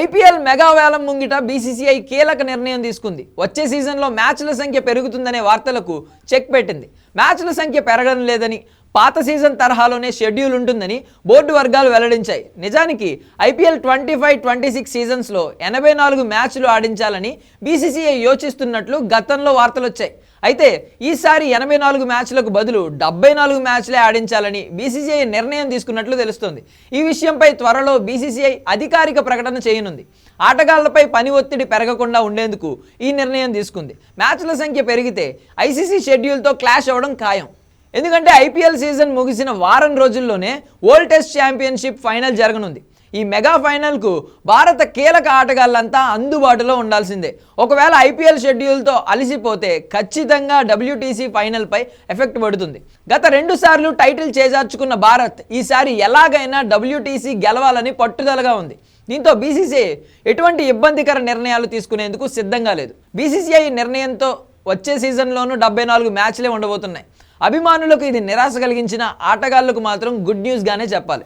IPL mega వేలం ముంగిట BCCI కీలక నిర్ణయం తీసుకుంది. వచ్చే సీజన్లో మ్యాచ్ల సంఖ్య పెరుగుతుందనే వార్తలకు చెక్ పెట్టింది. మ్యాచ్ల సంఖ్య పెరగడం లేదని పాత సీజన్ తరహాలోనే షెడ్యూల్ ఉంటుందని బోర్డు వర్గాలు వెల్లడించాయి. నిజానికి IPL twenty five twenty six సీజన్స్లో ఎనభై నాలుగు మ్యాచ్లు ఆడించాలని బీసీసీఐ యోచిస్తున్నట్లు గతంలో వార్తలు వచ్చాయి. అయితే ఈసారి ఎనభై నాలుగు మ్యాచ్లకు బదులు డెబ్బై నాలుగు మ్యాచ్లే ఆడించాలని బీసీసీఐ నిర్ణయం తీసుకున్నట్లు తెలుస్తోంది. ఈ విషయంపై త్వరలో బీసీసీఐ అధికారిక ప్రకటన చేయనుంది. ఆటగాళ్ళపై పని ఒత్తిడి పెరగకుండా ఉండేందుకు ఈ నిర్ణయం తీసుకుంది. మ్యాచ్ల సంఖ్య పెరిగితే ఐసీసీ షెడ్యూల్తో క్లాష్ అవ్వడం ఖాయం. ఎందుకంటే ఐపీఎల్ సీజన్ ముగిసిన వారం రోజుల్లోనే వరల్డ్ టెస్ట్ ఛాంపియన్షిప్ ఫైనల్ జరగనుంది. ఈ మెగా ఫైనల్కు భారత కీలక ఆటగాళ్ళంతా అందుబాటులో ఉండాల్సిందే. ఒకవేళ ఐపీఎల్ షెడ్యూల్తో అలసిపోతే ఖచ్చితంగా డబ్ల్యూటీసీ ఫైనల్పై ఎఫెక్ట్ పడుతుంది. గత రెండు సార్లు టైటిల్ చేజార్చుకున్న భారత్ ఈసారి ఎలాగైనా డబ్ల్యూటీసీ గెలవాలని పట్టుదలగా ఉంది. దీంతో బీసీసీఐ ఎటువంటి ఇబ్బందికర నిర్ణయాలు తీసుకునేందుకు సిద్ధంగా లేదు. బీసీసీఐ నిర్ణయంతో వచ్చే సీజన్లోనూ డెబ్బై నాలుగు మ్యాచ్లే ఉండబోతున్నాయి. అభిమానులకు ఇది నిరాశ కలిగించిన ఆటగాళ్ళకు మాత్రం గుడ్ న్యూస్గానే చెప్పాలి.